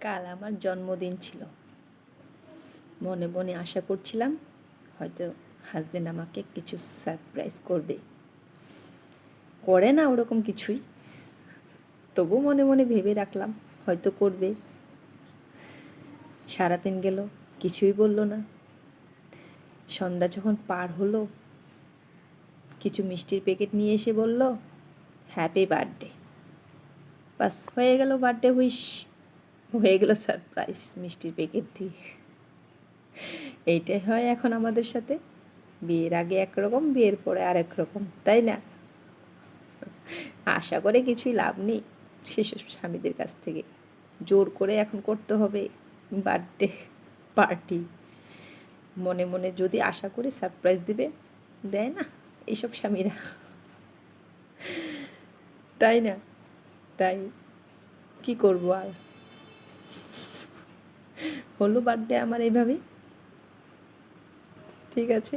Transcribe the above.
কাল আমার জন্মদিন ছিল। মনে মনে আশা করছিলাম, হয়তো হাজবেন্ড আমাকে কিছু সারপ্রাইজ করবে। করে না ওরকম কিছুই। তবু মনে মনে ভেবে রাখলাম, হয়তো করবে। সারাদিন গেল, কিছুই বলল না। সন্ধ্যা যখন পার হলো, কিছু মিষ্টির প্যাকেট নিয়ে এসে বলল হ্যাপি বার্থডে বাস হয়ে গেল বার্থডে উইশ হয়ে গেল সারপ্রাইজ মিষ্টির প্যাকেট দিয়ে। এইটাই হয় এখন আমাদের সাথে। বিয়ের আগে একরকম, বিয়ের পরে আরেক রকম তাই না? আশা করে কিছুই লাভ নেই সেসব স্বামীদের কাছ থেকে। জোর করে এখন করতে হবে বার্থডে পার্টি মনে মনে যদি আশা করে সারপ্রাইজ দিবে, দেয় না এইসব স্বামীরা। তাই না? তাই কি করব আর? হলো বার্থডে আমার এইভাবেই। ঠিক আছে?